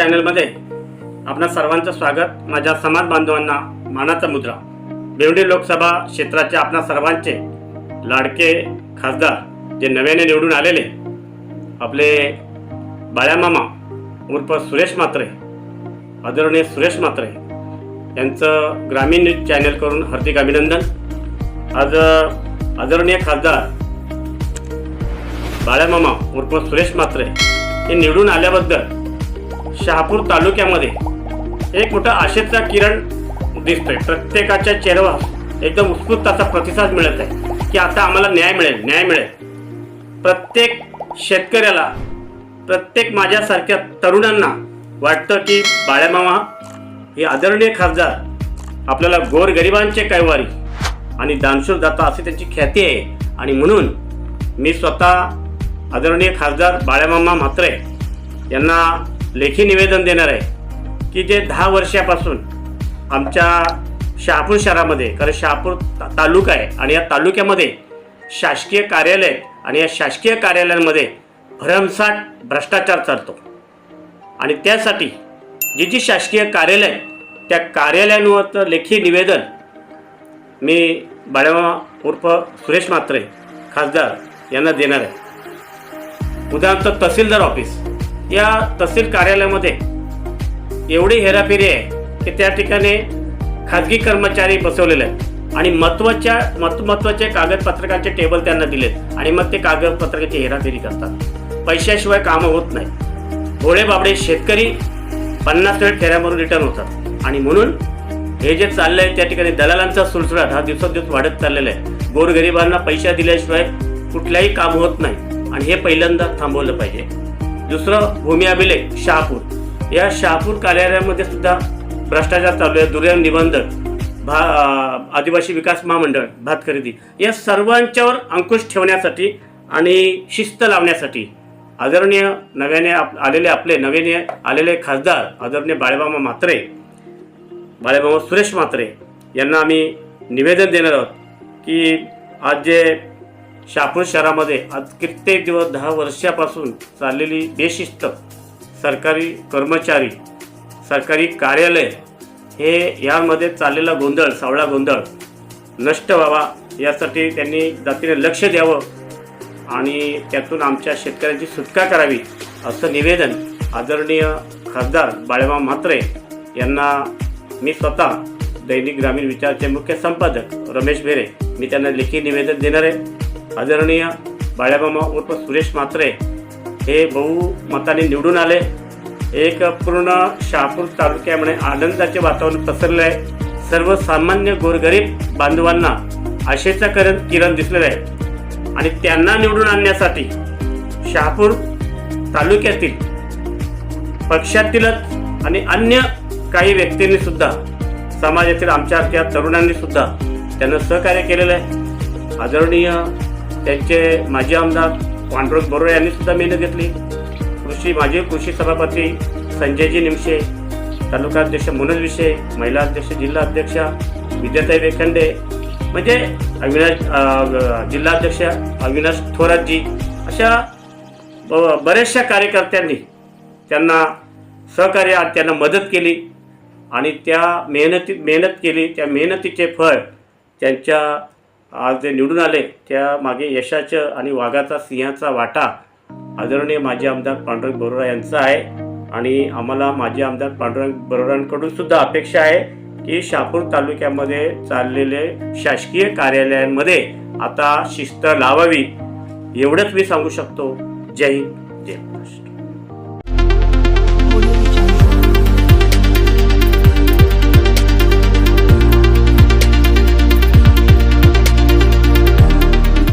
चॅनलमध्ये आपणा सर्वांचं स्वागत. माझ्या समाज बांधवांना मानाचा मुद्रा. बेवडी लोकसभा क्षेत्राचे आपणा सर्वांचे लाडके खासदार जे नव्याने निवडून आलेले आपले बाळ्यामामा उर्फ सुरेश मात्रे आदरणीय सुरेश मात्रे यांचं ग्रामीण न्यूज चॅनल करून हार्दिक अभिनंदन. आज आदरणीय खासदार बाळ्यामामा उर्फ सुरेश मात्रे हे निवडून आल्याबद्दल शहापूर तालुक्यामध्ये एक मोठा आशेचा किरण दिसतोय. प्रत्येकाच्या चेहऱ्यावर एकदम उत्स्फूर्त असा प्रतिसाद मिळत आहे की आता आम्हाला न्याय मिळेल न्याय मिळेल. प्रत्येक शेतकऱ्याला प्रत्येक माझ्यासारख्या तरुणांना वाटतं की बाळ्यामामा हे आदरणीय खासदार आपल्याला गोरगरिबांचे कैवारी आणि दानशूर दाता अशी त्यांची ख्याती आहे. आणि म्हणून मी स्वतः आदरणीय खासदार बाळ्यामामा म्हात्रे यांना लेखी निवेदन देणार आहे की जे दहा वर्षापासून आमच्या शहापूर शहरामध्ये कारण शहापूर तालुका आहे आणि या तालुक्यामध्ये शासकीय कार्यालय आणि या शासकीय कार्यालयांमध्ये भरमसाठ भ्रष्टाचार चालतो. आणि त्यासाठी जी जी शासकीय कार्यालय त्या कार्यालयांवरचं लेखी निवेदन मी बाळामा उर्फ सुरेश मात्रे खासदार यांना देणार आहे. उदाहरणार्थ तहसीलदार ऑफिस. या तहसील कार्यालयामध्ये एवढी हेराफेरी आहे की त्या ठिकाणी खाजगी कर्मचारी बसवलेले आहेत. आणि महत्त्वाच्या महत्त्व महत्त्वाचे कागदपत्रकांचे टेबल त्यांना दिलेत. आणि मग ते कागदपत्रकाची हेराफेरी करतात. पैशाशिवाय कामं होत नाही. भोळे बाबडे शेतकरी पन्नास वेळ फेऱ्यावरून रिटर्न होतात. आणि म्हणून हे जे चाललंय त्या ठिकाणी दलालांचा सुळसुळाट हा दिवसेंदिवस वाढत चाललेला आहे. गोरगरिबांना पैसा दिल्याशिवाय कुठल्याही काम होत नाही. आणि हे पहिल्यांदा थांबवलं पाहिजे. दुसरं भूमी अभिलेख शहापूर. या शहापूर कार्यालयामध्ये सुद्धा भ्रष्टाचार चालू आहे दुर्गम निबंधक भा आदिवासी विकास महामंडळ भात खरेदी. या सर्वांच्यावर अंकुश ठेवण्यासाठी आणि शिस्त लावण्यासाठी आदरणीय नव्याने आप आलेले आपले नव्याने आलेले खासदार आदरणीय बाळेबामा म्हात्रे बाळेबामा सुरेश म्हात्रे यांना आम्ही निवेदन देणार आहोत की आज जे शहापूर शहरामध्ये आज कित्येक दिवस दहा वर्षापासून चाललेली बेशिस्त सरकारी कर्मचारी सरकारी कार्यालय हे यामध्ये चाललेला गोंधळ सावळा गोंधळ नष्ट व्हावा यासाठी त्यांनी जातीने लक्ष द्यावं आणि त्यातून आमच्या शेतकऱ्यांची सुटका करावी असं निवेदन आदरणीय खासदार बाळेमाम म्हात्रे यांना मी स्वतः दैनिक ग्रामीण विचारचे मुख्य संपादक रमेश भेरे मी त्यांना लेखी निवेदन देणार आहे. आदरणीय बाळ्यामामा उर्फ सुरेश म्हात्रे हे बहुमताने निवडून आले. एक पूर्ण शहापूर तालुक्यामध्ये आनंदाचे वातावरण पसरलं आहे. सर्वसामान्य गोरगरीब बांधवांना आशेचा करण किरण दिसलेलं आहे. आणि त्यांना निवडून आणण्यासाठी शहापूर तालुक्यातील पक्षातीलच आणि अन्य काही व्यक्तींनी सुद्धा समाजातील आमच्यासारख्या तरुणांनी सुद्धा त्यांना सहकार्य केलेलं आहे. आदरणीय त्यांचे माजी आमदार पांडुरंग बरोळे यांनी सुद्धा मेहनत घेतली. कृषी माजी कृषी सभापती संजयजी निमशे तालुका अध्यक्ष मनोज विषय महिला अध्यक्ष जिल्हा अध्यक्ष विद्याताई वेखंडे म्हणजे अविनाश जिल्हाध्यक्ष अविनाश थोरातजी अशा ब- बऱ्याचशा कार्यकर्त्यांनी त्यांना सहकार्य त्यांना मदत केली आणि त्या मेहनती मेहनत केली त्या मेहनतीचे फळ त्यांच्या आज जे निवडून आले त्या मागे यशाचं आणि वाघाचा सिंहाचा वाटा आदरणीय माजी आमदार पांडुरंग बरोरा यांचा आहे. आणि आम्हाला माजी आमदार पांडुरंग बरोरांकडून सुद्धा अपेक्षा आहे की शहापूर तालुक्यामध्ये चाललेले शासकीय कार्यालयांमध्ये आता शिस्त लावावी. एवढंच मी सांगू शकतो. जय हिंद जय महाराष्ट्र.